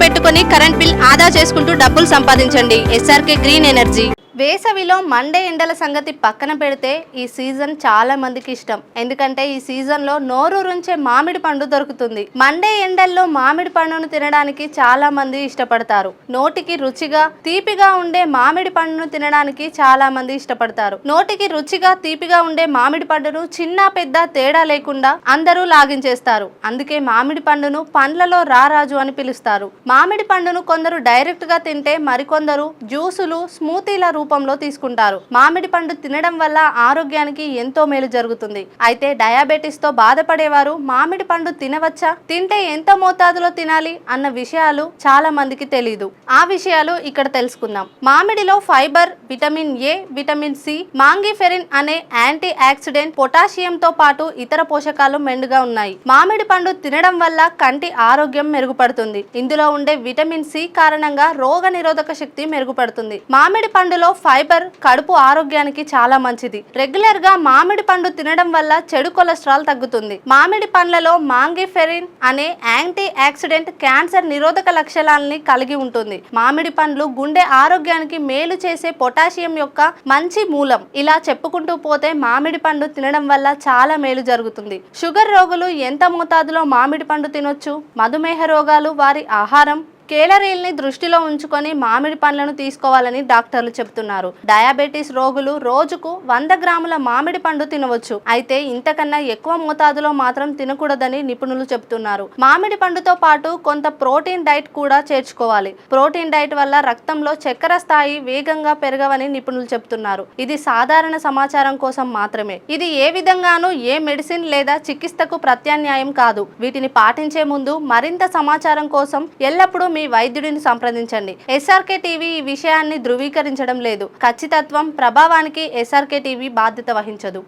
పెట్టుకుని current bill ఆదా చేసుకుంటూ డబ్బులు సంపాదించండి. SRK green energy. వేసవిలో మండే ఎండల సంగతి పక్కన పెడితే ఈ సీజన్ చాలా మందికి ఇష్టం. ఎందుకంటే ఈ సీజన్లో నోరూరుంచే మామిడి పండు దొరుకుతుంది. మండే ఎండల్లో మామిడి పండును తినడానికి చాలా మంది ఇష్టపడతారు. నోటికి రుచిగా తీపిగా ఉండే మామిడి పండును తినడానికి చాలా మంది ఇష్టపడతారు. నోటికి రుచిగా తీపిగా ఉండే మామిడి పండును చిన్న పెద్ద తేడా లేకుండా అందరూ లాగించేస్తారు. అందుకే మామిడి పండును పండ్లలో రారాజు అని పిలుస్తారు. మామిడి పండును కొందరు డైరెక్ట్గా తింటే మరికొందరు జ్యూసులు స్మూతీల రూపంలో రూపంలో తీసుకుంటారు. మామిడి పండు తినడం వల్ల ఆరోగ్యానికి ఎంతో మేలు జరుగుతుంది. అయితే డయాబెటీస్తో బాధపడేవారు మామిడి పండు తినవచ్చా? తింటే ఎంత మోతాదులో తినాలి? అన్న విషయాలు చాలా మందికి తెలియదు ఆ విషయాలు ఇక్కడ తెలుసుకుందాం. మామిడిలో fibre vitamin A vitamin C mangiferin అనే యాంటీ ఆక్సిడెంట్ పొటాషియంతో పాటు ఇతర పోషకాలు మెండుగా ఉన్నాయి. మామిడి పండు తినడం వల్ల కంటి ఆరోగ్యం మెరుగుపడుతుంది. ఇందులో ఉండే విటమిన్ సి కారణంగా రోగ నిరోధక శక్తి మెరుగుపడుతుంది. మామిడి పండులో ఫైబర్ కడుపు ఆరోగ్యానికి చాలా మంచిది. రెగ్యులర్గా మామిడి పండు తినడం వల్ల చెడు కొలెస్ట్రాల్ తగ్గుతుంది. మామిడి పండ్లలో మాంగిఫెరిన్ అనే యాంటీ యాక్సిడెంట్ క్యాన్సర్ నిరోధక లక్షణాలని కలిగి ఉంటుంది. మామిడి పండ్లు గుండె ఆరోగ్యానికి మేలు చేసే పొటాషియం యొక్క మంచి మూలం. ఇలా చెప్పుకుంటూ పోతే మామిడి పండు తినడం వల్ల చాలా మేలు జరుగుతుంది. షుగర్ రోగులు ఎంత మోతాదులో మామిడి పండు తినొచ్చు? మధుమేహ రోగాలు వారి ఆహారం కేలరీల్ని దృష్టిలో ఉంచుకొని మామిడి పండ్లను తీసుకోవాలని డాక్టర్లు చెబుతున్నారు. డయాబెటీస్ రోగులు రోజుకు వంద గ్రాముల మామిడి పండు తినవచ్చు. అయితే ఇంతకన్నా ఎక్కువ మోతాదులో మాత్రం తినకూడదని నిపుణులు చెబుతున్నారు. మామిడి పండుతో పాటు కొంత ప్రోటీన్ డైట్ కూడా చేర్చుకోవాలి. ప్రోటీన్ డైట్ వల్ల రక్తంలో చక్కెర స్థాయి వేగంగా పెరగవని నిపుణులు చెబుతున్నారు. ఇది సాధారణ సమాచారం కోసం మాత్రమే. ఇది ఏ విధంగానూ ఏ మెడిసిన్ లేదా చికిత్సకు ప్రత్యామ్నాయం కాదు. వీటిని పాటించే ముందు మరింత సమాచారం కోసం ఎల్లప్పుడూ మీ వైద్యుడిని సంప్రదించండి. ఎస్ఆర్కే టీవీ ఈ విషయాన్ని ధృవీకరించడం లేదు. ఖచ్చితత్వం ప్రభావానికి ఎస్ఆర్కే టీవీ బాధ్యత వహించదు.